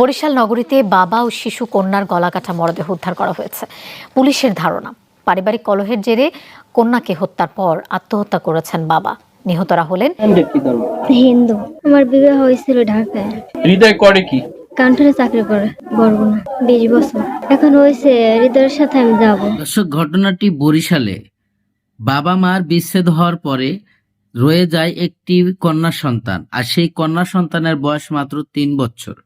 বরিশাল নগরীতে বাবা ও শিশু কন্যার গলাকাটা মরদেহ উদ্ধার করা হয়েছে। পুলিশের ধারণা পারিবারিক কলহের জেরে কন্যাকে হত্যার পর আত্মহত্যা করেছেন বাবা। নিহতরা হলেন হিন্দু। আমার বিবাহ হয়েছিল ঢাকায়। হৃদয় করে কি? কাউন্টারে চাকরি করে বরগুনা বিশ বছর। এখন হয়েছে হৃদয়ের সাথে আমি যাব। দর্শক ঘটনাটি বরিশালে। বাবা মার বিচ্ছেদ হওয়ার পরে রয়ে যায় একটি কন্যা সন্তান, আর সেই কন্যা সন্তানের বয়স মাত্র তিন বছর।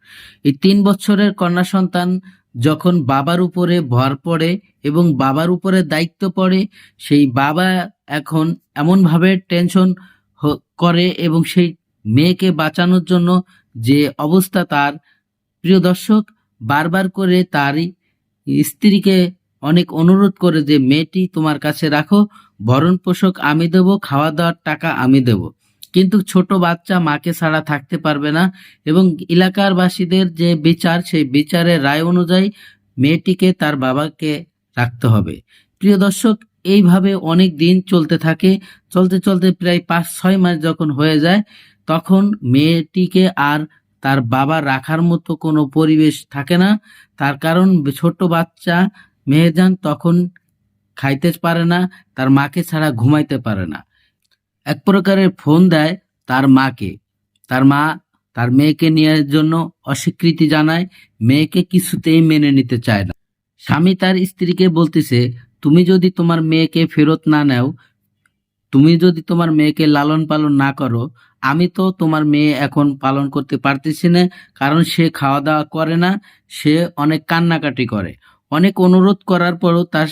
এই তিন বছরের কন্যা সন্তান যখন বাবার উপরে ভর পড়ে এবং বাবার উপরে দায়িত্ব পড়ে, সেই বাবা এখন এমনভাবে টেনশন করে এবং সেই মেয়েকে বাঁচানোর জন্য যে অবস্থা তার, প্রিয় দর্শক, বারবার করে তারই স্ত্রীকে অনেক অনুরোধ করে যে, মেয়েটি তোমার কাছে রাখো, ভরণ পোষক আমি দেব খাওয়া দাওয়ার টাকা আমি দেব। কিন্তু ছোট বাচ্চা মাকে ছাড়া থাকতে পারবে না এবং এলাকার বাসীদের যে বিচার, সেই বিচারের রায় অনুযায়ী মেয়েটিকে তার বাবাকে রাখতে হবে। প্রিয় দর্শক, এইভাবে অনেক দিন চলতে থাকে। চলতে চলতে প্রায় পাঁচ, ছয় মাস যখন হয়ে যায়, তখন মেয়েটিকে আর তার বাবা রাখার মতো কোনো পরিবেশ থাকে না। তার কারণ, ছোট বাচ্চা মেহেজান তখন খাইতে পারে না, তার মাকে ছাড়া ঘুমাইতে পারে না। এক প্রকারের ফোন দেয় তার মাকে। তার মা তার মেয়েকে নেওয়ার জন্য অস্বীকৃতি জানায়, মেয়েকে কিছুতেই মেনে নিতে চায় না। স্বামী তার স্ত্রীকে বলতেছে, তুমি যদি তোমার মেয়েকে ফেরত না নাও, তুমি যদি তোমার মেয়েকে লালন পালন না করো, আমি তো তোমার মেয়ে এখন পালন করতে পারতেছি না, কারণ সে খাওয়া দাওয়া করে না, সে অনেক কান্নাকাটি করে। অনেক অনুরোধ করার পরও তার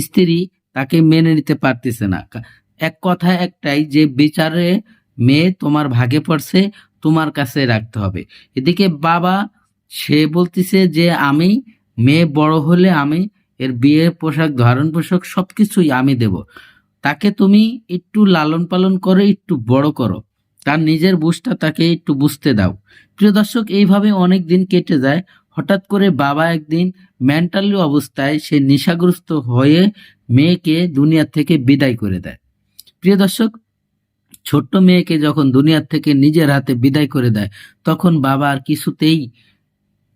স্ত্রী তাকে মেনে নিতে পারতেছে না। এক কথা একটাই যে বিচারে মেয়ে তোমার ভাগে পড়ছে, তোমার কাছে রাখতে হবে। এদিকে বাবা, সে বলতেছে যে আমি মেয়ে বড় হলে আমি এর বিয়ের পোশাক ধারণ পোশাক সব কিছুই আমি দেব। তাকে তুমি একটু লালন পালন করে, একটু বড় করো। তার নিজের বুঝটা তাকে একটু বুঝতে দাও। প্রিয় দর্শক, এইভাবে অনেক দিন কেটে যায়। হঠাৎ করে বাবা একদিন মেন্টালি অবস্থায় সে নেশাগ্রস্ত হয়ে মেয়েকে দুনিয়া থেকে বিদায় করে দেয়। প্রিয় দর্শক, ছোট্ট মেয়েকে যখন দুনিয়ার থেকে নিজের হাতে বিদায় করে দেয়, তখন বাবা আর কিছুতেই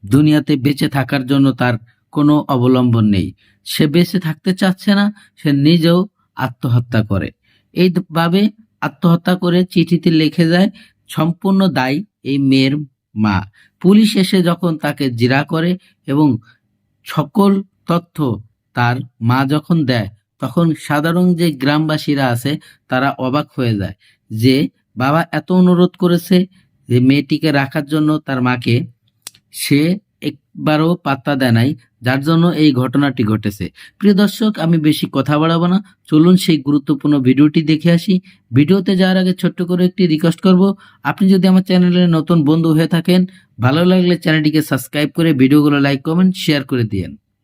দুনিয়াতে বেঁচে থাকার জন্য তার কোনো অবলম্বন নেই। সে বেঁচে থাকতে চাচ্ছে না, সে নিজেও আত্মহত্যা করে। এইভাবে আত্মহত্যা করে চিঠিতে লিখে যায়, সম্পূর্ণ দায়ী এই মেয়ের মা। পুলিশ এসে যখন তাকে জিরা করে এবং সকল তথ্য তার মা যখন দেয়, তখন সাধারণ যে গ্রামবাসীরা আছে, তারা অবাক হয়ে যায় যে, বাবা, এত অনুরোধ করেছে যে মেয়েটিকে রাখার জন্য তার মাকে। সে একবারও পাত্তা দেয় নাই, যার জন্য এই ঘটনাটি ঘটেছে। প্রিয় দর্শক, আমি বেশি কথা বাড়াবো না। চলুন সেই গুরুত্বপূর্ণ ভিডিওটি দেখে আসি। ভিডিওতে যাওয়ার আগে ছোট্ট করে একটি রিকোয়েস্ট করব। আপনি যদি আমার চ্যানেলে নতুন বন্ধু হয়ে থাকেন ভালো লাগলে চ্যানেলটিকে সাবস্ক্রাইব করে ভিডিওগুলো লাইক কমেন্ট শেয়ার করে দিয়েন।